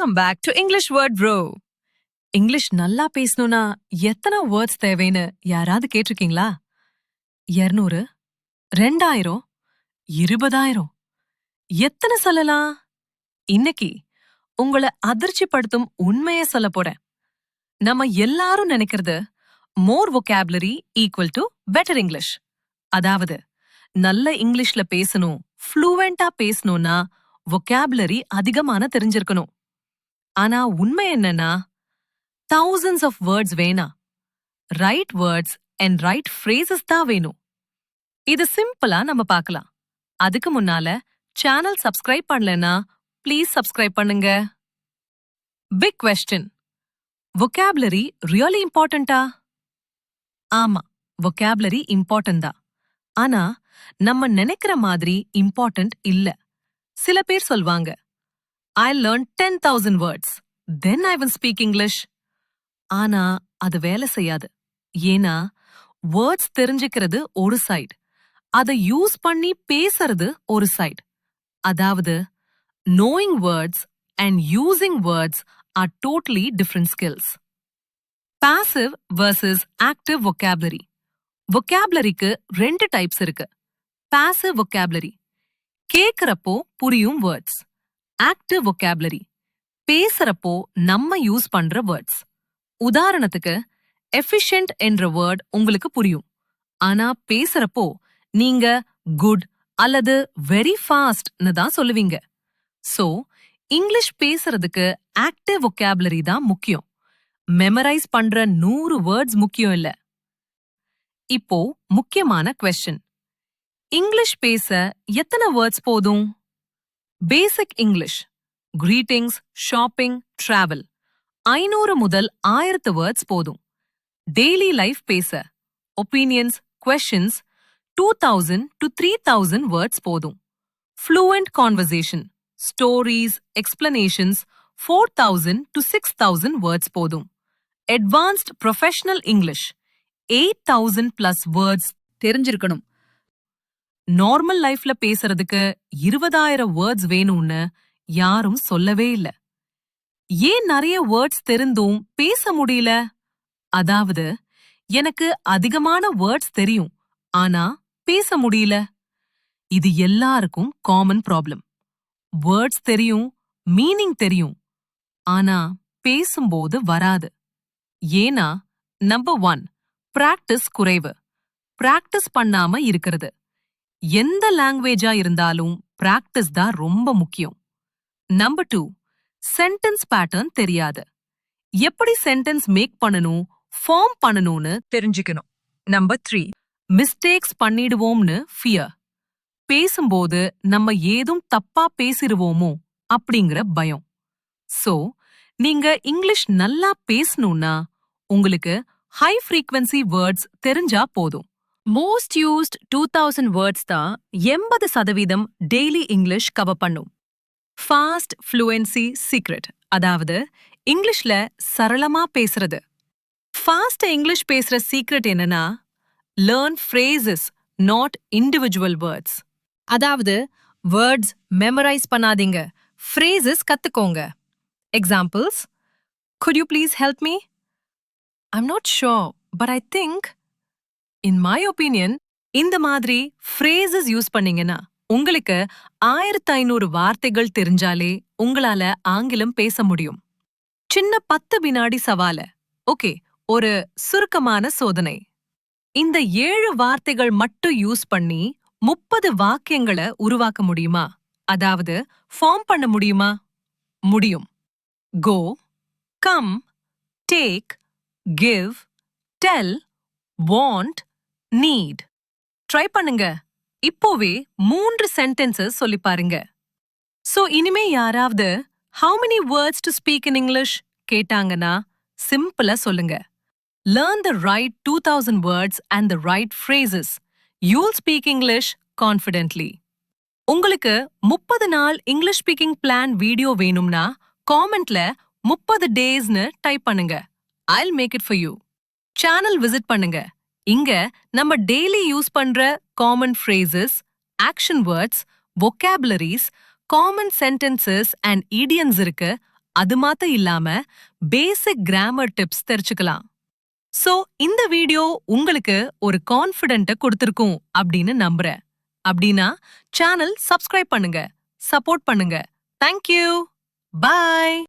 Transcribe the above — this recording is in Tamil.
Welcome back to English word bro English நல்லா பேசணும்னா எத்தனை வேர்ட்ஸ் தேவைன்னு யாராவது கேட்டிருக்கீங்களா? இருநூறு ரெண்டாயிரம் இருபதாயிரம். எத்தனை சொல்லலாம்? இன்னைக்கு உங்களை அதிர்ச்சிப்படுத்தும் உண்மையை சொல்ல போறேன். நம்ம எல்லாரும் நினைக்கிறது more vocabulary equal to better English அதாவது நல்ல இங்கிலீஷ்ல பேசணும் ஃப்ளூவெண்டா பேசணும்னா vocabulary அதிகமான தெரிஞ்சிருக்கணும். ஆனா உண்மை என்னன்னா தௌசண்ட்ஸ் ஆஃப் வேர்ட்ஸ் வேணா. Right words and right phrases தான் வேணும். இது சிம்பிளா நம்ம பார்க்கலாம். அதுக்கு முன்னால சேனல் சப்ஸ்கிரைப் பண்ணலனா ப்ளீஸ் சப்ஸ்கிரைப் பண்ணுங்க. பிக் கொஸ்டின் vocabulary ரியலி இம்பார்ட்டண்டா ஆமா vocabulary இம்பார்ட்டன்ட் தான். ஆனா நம்ம நினைக்கிற மாதிரி இம்பார்ட்டன்ட் இல்ல. சில பேர் சொல்வாங்க I learn ten thousand words then I will speak English ஆனா அது வேலை செய்யாது. ஏன்னா வேர்ட்ஸ் தெரிஞ்சுக்கிறது ஒரு சைடு அதை யூஸ் பண்ணி பேசுறது ஒரு சைடு அதாவது knowing words and using words are totally different skills passive versus active vocabulary. Vocabularyக்கு ரெண்டு டைப்ஸ் இருக்கு. Passive vocabulary. கேக்குறப்போ புரியும் வேர்ட்ஸ் ஆக்டிவ் ஒக்காபுலரி பேசுறப்போ நம்ம யூஸ் பண்ற வேர்ட்ஸ் உதாரணத்துக்கு எஃபிஷியன்ட் என்ற வேர்ட் உங்களுக்கு புரியும். ஆனா பேசுறப்போ நீங்க குட் அல்லது வெரி ஃபாஸ்ட்னு தான் சொல்லுவீங்க. சோ இங்கிலீஷ் பேசுறதுக்கு ஆக்டிவ் ஒக்காபுலரி தான் முக்கியம். மெமரைஸ் பண்ற நூறு வேர்ட்ஸ் முக்கியம் இல்ல. இப்போ முக்கியமான கொஸ்டின் இங்கிலீஷ் பேச எத்தனை வேர்ட்ஸ் போதும்? Basic English greetings shopping travel ஐநூறு முதல் ஆயிரத்து வேர்ட்ஸ் போதும். டெய்லி லைஃப் பேச opinions questions two thousand to three thousand words போதும். Fluent conversation stories explanations four thousand to six thousand words போதும். Advanced professional English eight thousand plus words தெரிஞ்சிருக்கணும். நார்மல் லைஃப்ல பேசுறதுக்கு இருபதாயிரம் வேர்ட்ஸ் வேணும்னு யாரும் சொல்லவே இல்ல. ஏன் நிறைய வேர்ட்ஸ் தெரிந்தும் பேச முடியல? அதாவது எனக்கு அதிகமான வேர்ட்ஸ் தெரியும் ஆனா பேச முடியல. இது எல்லாருக்கும் காமன் ப்ராப்ளம் வேர்ட்ஸ் தெரியும் மீனிங் தெரியும் ஆனா பேசும்போது வராது. ஏனா நம்பர் ஒன் பிராக்டிஸ் குறைவு. பிராக்டிஸ் பண்ணாம இருக்கிறது. எந்த லாங்குவேஜா இருந்தாலும் பிராக்டிஸ் தான் ரொம்ப முக்கியம். நம்பர் டூ சென்டென்ஸ் பேட்டர்ன் தெரியாது. எப்படி சென்டென்ஸ் மேக் பண்ணணும் ஃபார்ம் பண்ணணும்னு தெரிஞ்சுக்கணும். நம்பர் த்ரீ மிஸ்டேக்ஸ் பண்ணிடுவோம்னு ஃபியர் பேசும்போது நம்ம ஏதும் தப்பா பேசிருவோமோ அப்படிங்கிற பயம். சோ நீங்க இங்கிலீஷ் நல்லா பேசணும்னா உங்களுக்கு ஹை ஃப்ரீக்வன்சி வேர்ட்ஸ் தெரிஞ்சா போதும். Most used two thousand words தான் எண்பது சதவீதம் டெய்லி இங்கிலீஷ் கவர் பண்ணும். ஃபாஸ்ட் ஃப்ளூயன்சி சீக்ரெட் அதாவது இங்கிலீஷ்ல சரளமா பேசுறது. ஃபாஸ்ட் இங்கிலீஷ் பேசுற சீக்ரெட் என்னன்னா learn phrases not individual words அதாவது வேர்ட்ஸ் மெமரைஸ் பண்ணாதீங்க ஃப்ரேசஸ் கத்துக்கோங்க. Examples could you please help me? I'm not sure but I think in my opinion இந்த மாதிரி ஃப்ரேசஸ் யூஸ் பண்ணீங்கன்னா உங்களுக்கு ஆயிரத்து ஐநூறு வார்த்தைகள் தெரிஞ்சாலே உங்களால ஆங்கிலம் பேச முடியும். சின்ன பத்து வினாடி சவால. ஓகே ஒரு சுருக்கமான சோதனை. இந்த ஏழு வார்த்தைகள் மட்டும் யூஸ் பண்ணி முப்பது வாக்கியங்களை உருவாக்க முடியுமா? அதாவது ஃபார்ம் பண்ண முடியுமா? முடியும். Go come take give tell want need try பண்ணுங்க. இப்போவே மூன்று சென்டென்சஸ் சொல்லி பாருங்க. சோ இனிமே யாராவது how many words to speak in English கேட்டாங்கன்னா சிம்பிளா சொல்லுங்க. Learn the right two thousand words and the right phrases you'll speak English confidently உங்களுக்கு முப்பது நாள் இங்கிலீஷ் ஸ்பீக்கிங் பிளான் வீடியோ வேணும்னா காமெண்ட்ல முப்பது டேஸ்னு டைப் பண்ணுங்க. I'll make it for you channel visit பண்ணுங்க. இங்க நம்ம டெய்லி யூஸ் பண்ற common phrases action words vocabularies common sentences and idioms இருக்கு. அது மாத்த இல்லாம பேசிக் கிராமர் டிப்ஸ் தெரிஞ்சுக்கலாம் சோ இந்த வீடியோ உங்களுக்கு ஒரு கான்ஃபிடென்ட்ட கொடுத்திருக்கும் அப்படின்னு நம்புறேன். அப்படின்னா சேனல் சப்ஸ்கிரைப் பண்ணுங்க சப்போர்ட் பண்ணுங்க. Thank you bye